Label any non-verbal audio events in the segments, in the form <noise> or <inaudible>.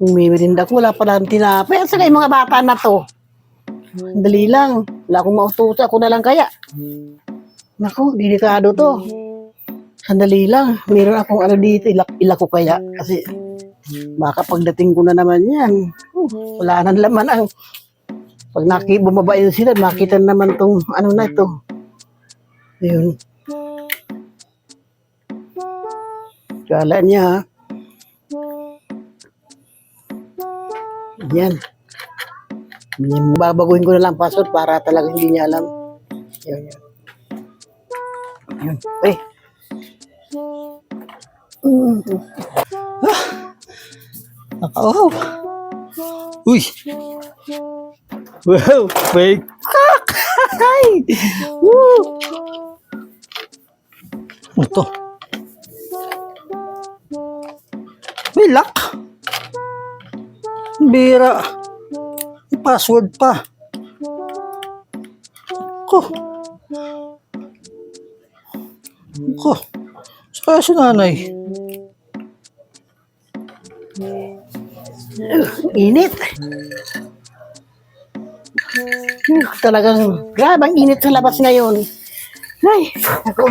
Umiwirinda ko, wala pa lang tinapay. At saka yung mga bata na to. Dali lang. Wala akong mautusa. Ako na lang kaya. Naku, delikado to. Sandali lang. Meron akong ano dito. Ilak, ilak ko kaya. Kasi baka pagdating ko na naman yan. wala nang laman ang pag naki, bumaba yun sila, makita naman tong ano na ito. Ayun. Kala niya, Yan. Babaguhin ko na lang password para talaga hindi niya alam. Yan, yan. Yan. Uy. Mm. Ah. Nakaawaw. Uy. Wow, may kak! <laughs> Ay! Woo! Ano to? May lock. Bira. May password pa. Ko. Ko. Saka si nanay. Init. Uh, talagang grabe ang init sa labas ngayon. Ay, ako.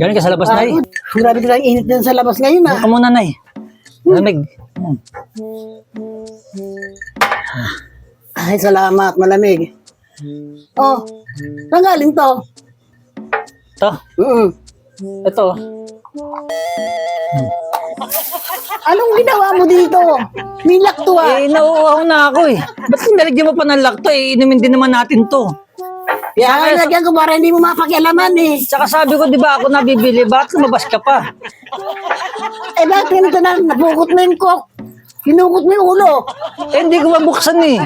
Galing ka sa labas, Nay. Grabe talagang init din sa labas ngayon ah. Ka muna, Nay. Lamig. Hmm. Ay, salamat. Malamig. Oh, saan galing to? Ito. Mm Ito. Anong ginawa mo dito? Milak to ah. Eh, nauuhaw na ako eh. Ba't nilagyan mo pa ng lakto eh? Inumin din naman natin to. Kaya nga nilagyan ko para hindi mo mapakialaman eh. Tsaka sabi ko, di ba ako nabibili? Bakit lumabas ka pa? Eh bakit ganito na, napukot mo yung coke? Kinukot mo yung ulo. Eh, hindi ko mabuksan eh.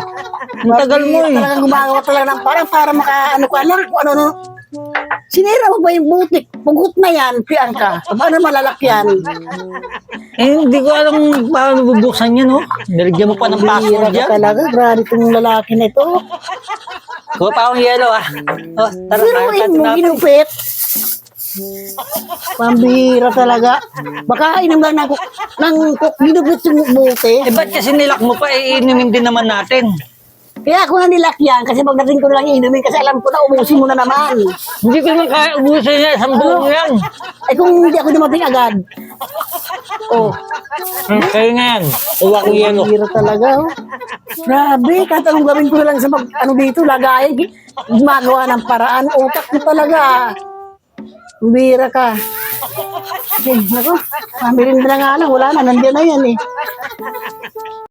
Ang tagal mo eh. Talagang gumagawa talaga ng parang para makaano ka lang kung ano no. Sinira mo ba yung butik? Pugot na yan, piyan ka. Paano malalakyan? Eh, hindi ko alam paano bubuksan yan, no? Nilagyan mo pa ng password ka yan. talaga. Grabe itong lalaki na ito. Kuha pa akong yellow, ah. Oh, tara, tayo mo, na. ginupit. <laughs> Pambihira talaga. Baka inom lang ng, ng coke, ginupit yung buti. Eh, ba't kasi nilak mo pa? Eh, inumin din naman natin. Kaya ako na nilakyan kasi pagdating ko lang inumin kasi alam ko na umusin mo na naman. Hindi ko naman kaya ubusin niya. Isang buong yan. Eh kung hindi ako dumating agad. Oh, Hmm, kayo nga yan. Kuha ko yellow. Hira talaga, oh. Grabe, kahit anong gawin ko na lang sa mag, ano dito, lagayan, gumagawa ng paraan, utak mo talaga. Bira ka. <laughs> Okay, nako, pamirin na nga lang, wala na, nandiyan na yan eh.